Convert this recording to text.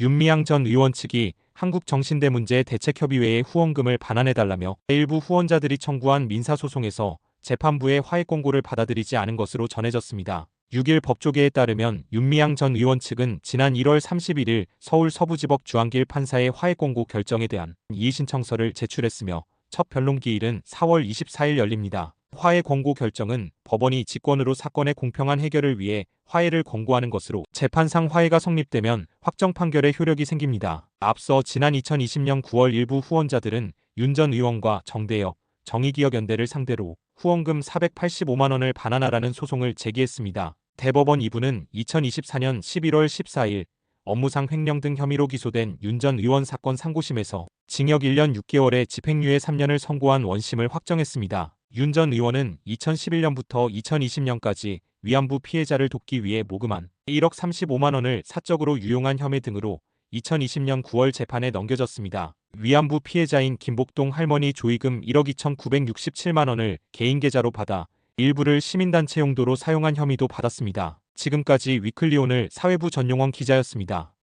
윤미향 전 의원 측이 한국정신대문제 대책협의회에 후원금을 반환해달라며 일부 후원자들이 청구한 민사소송에서 재판부의 화해 공고를 받아들이지 않은 것으로 전해졌습니다. 6일 법조계에 따르면 윤미향 전 의원 측은 지난 1월 31일 서울 서부지법 주한길 판사의 화해 공고 결정에 대한 이의신청서를 제출했으며 첫 변론 기일은 4월 24일 열립니다. 화해 공고 결정은 법원이 직권으로 사건의 공평한 해결을 위해 화해를 권고하는 것으로 재판상 화해가 성립되면 확정 판결의 효력이 생깁니다. 앞서 지난 2020년 9월 일부 후원자들은 윤 전 의원과 정대협, 정의기억연대를 상대로 후원금 485만 원을 반환하라는 소송을 제기했습니다. 대법원 2부는 2024년 11월 14일 업무상 횡령 등 혐의로 기소된 윤 전 의원 사건 상고심에서 징역 1년 6개월에 집행유예 3년을 선고한 원심을 확정했습니다. 윤 전 의원은 2011년부터 2020년까지 위안부 피해자를 돕기 위해 모금한 1억 35만 원을 사적으로 유용한 혐의 등으로 2020년 9월 재판에 넘겨졌습니다. 위안부 피해자인 김복동 할머니 조의금 1억 2,967만 원을 개인 계좌로 받아 일부를 시민단체 용도로 사용한 혐의도 받았습니다. 지금까지 위클리오늘 사회부 전용원 기자였습니다.